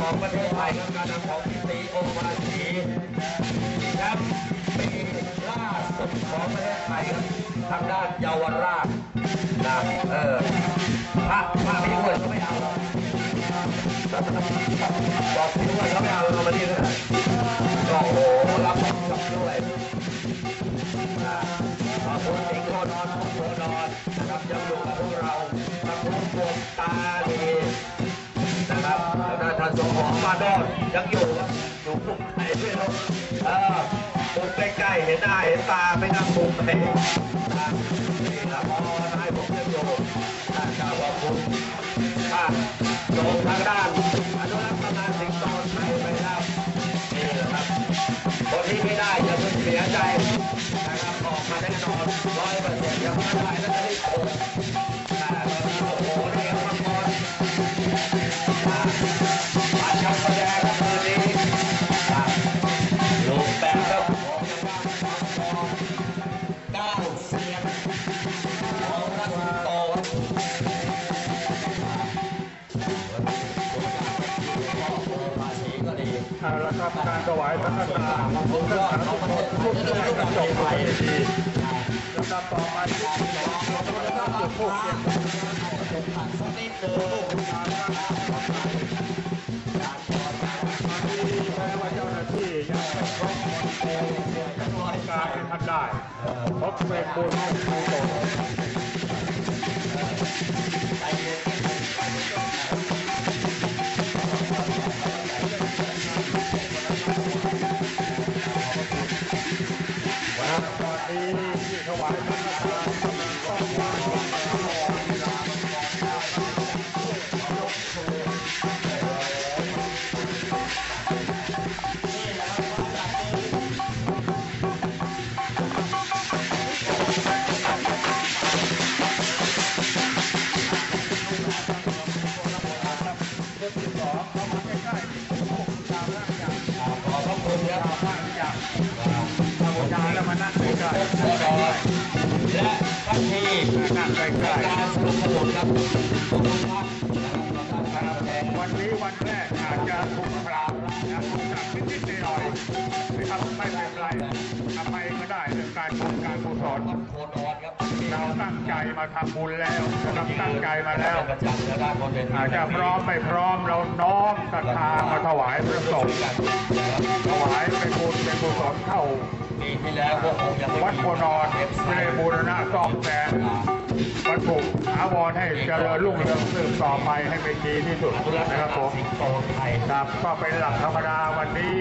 ของประเทศไทยครับการนำของพี่ตีโอมาชีแชมป์ปีล่าสุดของประเทศไทยครับทางด้านเยาวราชนะเออพระพระพี่อ้วนก็ไม่เอาหรอกบอกพี่อ้วนเขาไม่เอาเรามาดีเลยก็โอ้โหรับกับด้วยขอบคุณสิงห์โคนอนของโคนอนานสมองมาโดนยังอยู่ครับอยู่มุมไหนไม่รู้เออมุมใกล้ๆเห็นหน้าเห็นตาไม่นั่งมุมไหนนะนี่ละพอนายผมยังอยู่ท่านกล่าขอบคุณท่านโงทางด้าน เอาละครับการถวายสังฆทานผมก็เอาระเทศไทยจะได้รู้จักจบไปไปดีลำดับต่อมาที่เราจะได้จุดทูบเทียนสักนิดหนึ่งที่แม้ว่าเจ้าหน้าที่ยังไม่ครบการให้ท่านได้พบเป็นบุญเป็นกุศล วันนี้ที่ถ บูชาแล้วมานั่งใกล้ๆและทันทีๆนั่งใกล้การสนับสนุนครับขอบคุณครับนะครับการแวันนี้วันแรกอาจจะถูกปรามนะถูกจับนิดๆหน่อยๆนะครับไม่เป็นไรทำไมก็ได้เรื่องการบุญการกุศลเราตั้งใจมาทำบุญแล้วนะครับตั้งใจมาแล้ว อาจจะพร้อมไม่พร้อมเราน้อมศรัทธามาถวายพระสงฆ์ถวายเป็นบุญเป็นกุศลเข้า ปีที่แล้วพวกผมยังวัดโพนอนไม่ได้บูรณะซ่อมแซมวัตถุอาวรให้เจริญรุ่งเรืองสืบต่อไปให้เป็นดีที่สุดนะครับผมสิงโตไทยครับก็เป็นหลักธรรมดาวันนี้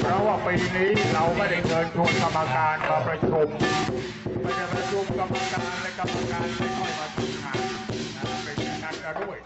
เพราะว่าปีนี้เราไม่ได้เชิญชวนกรรมการมาประชุมไม่ได้ประชุมกรรมการและกรรมการไม่ค่อยมาทำงานเป็นอย่านั้นด้วย